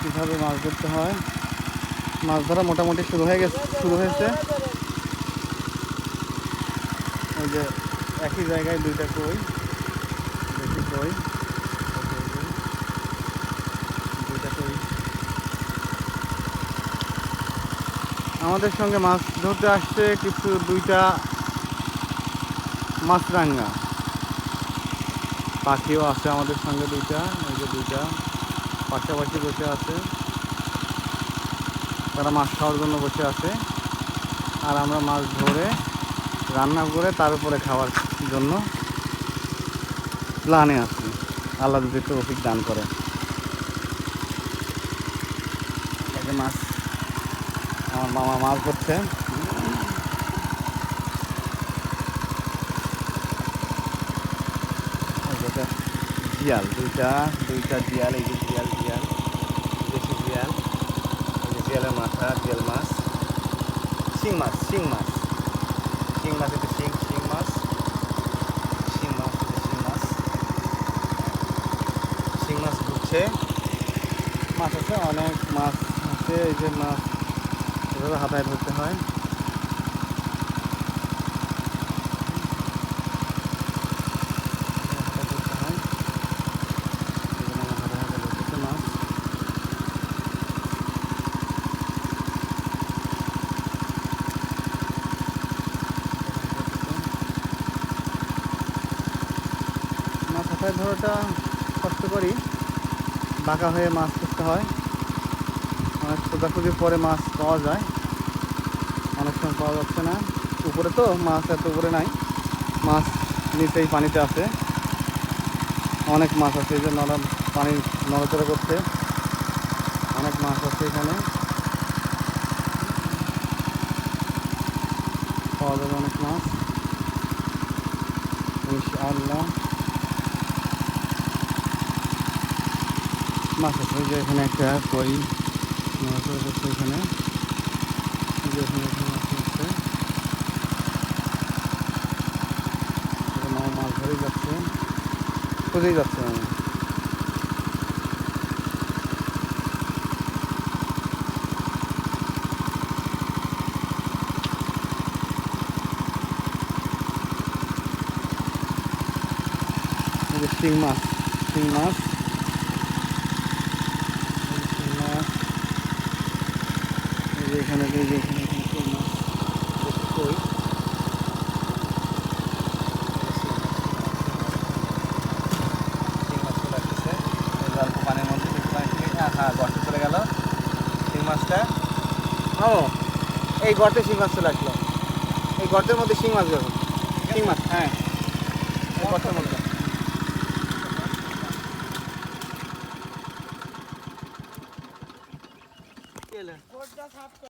কীভাবে মাছ ধরতে হয়। মাছ ধরা মোটামুটি শুরু হয়ে গেছে, শুরু হয়েছে। ওই যে একই জায়গায় দুইটা কই দেখি কই ওই ওই দুইটা কই। আমাদের সঙ্গে মাছ ধরতে আসছে কিছু দুইটা মাছরাঙ্গা পাখিও আছে আমাদের সঙ্গে দুইটা, এই যে দুইটা। পাশাপাশি বসে আছে। তারা মাছ খাওয়ার জন্য বসে আছে। আর আমরা মাছ ধরে রান্না করে তার উপরে খাওয়ার জন্য প্ল্যানে আছি। আল্লাহ যদি তৌফিক দান করে। মাছ, আমার মামা মাছ ধরছে এই যে এটা জিয়াল দুইটা দুইটা জিয়াল এই যে জিয়াল জিয়াল দেশি জিয়াল এই যে মাথা জিয়াল মাছ, শিং মাছ শিং মাছ শিং মাছ এটা শিং শিং মাছ শিং মাছ এটা শিং মাছ শিং মাছ ঘুরছে মাছ আছে, অনেক মাছ আছে, এই যে মাছ, এভাবে হাতায় ধরতে হয় হাতায় ধরতে হয় এই জন্য আমার হাতায় হাতায় ধরতেছে মাছ হাতায় ধরাটা কষ্টকরই বাঁকা হয়ে মাছ ধরতে হয়। অনেক খোঁজাখুঁজি পরে মাছ পাওয়া যায়। অনেক সময় পাওয়া যাচ্ছে না। উপরে তো মাছ এত উপরে নাই। মাছ নিচেই পানিতে আছে। অনেক মাছ আছে এই যে নরম পানি নড়াচড়া করছে। অনেক মাছ আছে এখানে। পাওয়া যাবে অনেক মাছ। ইনশাআল্লাহ। মাছ আছে ওই যে এখানে একটা কই নড়াচড়া করছে এখানে। এই যে এখানে একটা মাছ আছে। এই যে মামা মাছ ধরেই যাচ্ছে। খুঁজেই যাচ্ছে মামা এই যে শিং মাছ শিং মাছ এই যে শিং মাছ এই যে এখানে এই যে এখানে এখানে কই মাছ দেখি কই শিং মাছ চলে আসতেছে এই যে অল্প পানির মধ্যে বেশি পানি থেকে হ্যাঁ গর্তে চলে গেল শিং মাছটা ও এই গর্তে শিং মাছ চলে আসলো এই গর্তের মধ্যে শিং মাছ হলো। শিং মাছ হ্যাঁ এই গর্তের মধ্যে?